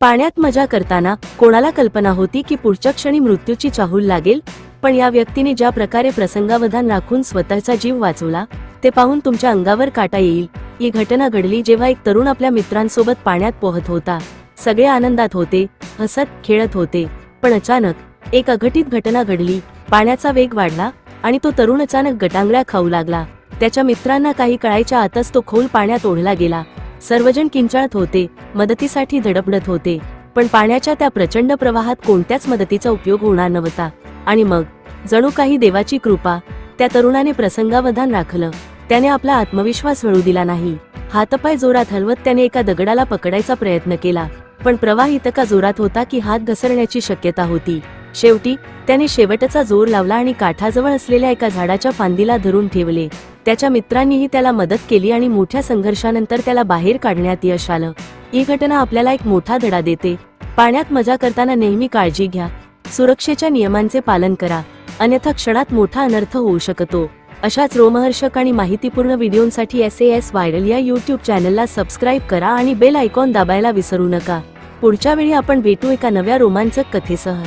पाण्यात मजा करताना कोणाला कल्पना होती की पुढच्या क्षणी मृत्यूची चाहूल लागेल? पण या व्यक्तीने ज्या प्रकारे प्रसंगावधान राखून स्वतःचा जीव वाचवला ते पाहून तुमच्या अंगावर काटा येईल. ही घटना घडली जेव्हा एक तरुण आपल्या मित्रांसोबत पाण्यात पोहत होता. सगळे आनंदात होते हसत खेळत होते. पण अचानक एक अघटित घटना घडली. पाण्याचा वेग वाढला आणि तो तरुण अचानक गटांगळ्या खाऊ लागला. त्याच्या मित्रांना काही कळायच्या आतच तो खोल पाण्यात ओढला गेला. सर्वजण किंचाळत होते मदतीसाठी धडपडत होते. पण पाण्याच्या त्या प्रचंड प्रवाहात कोणत्याच मदतीचा उपयोग होणार नव्हता. आणि मग जणू काही देवाची कृपा त्या तरुणाने प्रसंगावधान राखलं. त्याने आपला आत्मविश्वास हळू दिला नाही. हातपाय जोरात हलवत त्याने एका दगडाला पकडायचा प्रयत्न केला. पण प्रवाह इतका जोरात होता की हात घसरण्याची शक्यता होती. शेवटी त्याने शेवटचा जोर लावला आणि काठाजवळ असलेल्या एका झाडाच्या फांदीला धरून ठेवले. त्याच्या मित्रांनीही त्याला मदत केली आणि मोठ्या संघर्षानंतर त्याला बाहेर काढण्यात यश आलं. ही घटना आपल्याला एक मोठा धडा देते. पाण्यात मजा करताना नेहमी काळजी घ्या. सुरक्षेच्या नियमांचे पालन करा. अन्यथा क्षणात मोठा अनर्थ होऊ शकतो. अशाच रोमहर्षक आणि माहितीपूर्ण व्हिडिओंसाठी एस एस व्हायरल या युट्यूब चॅनलला सबस्क्राईब करा आणि बेल आयकॉन दाबायला विसरू नका. पुढच्या वेळी आपण भेटू एका नव्या रोमांचक कथेसह.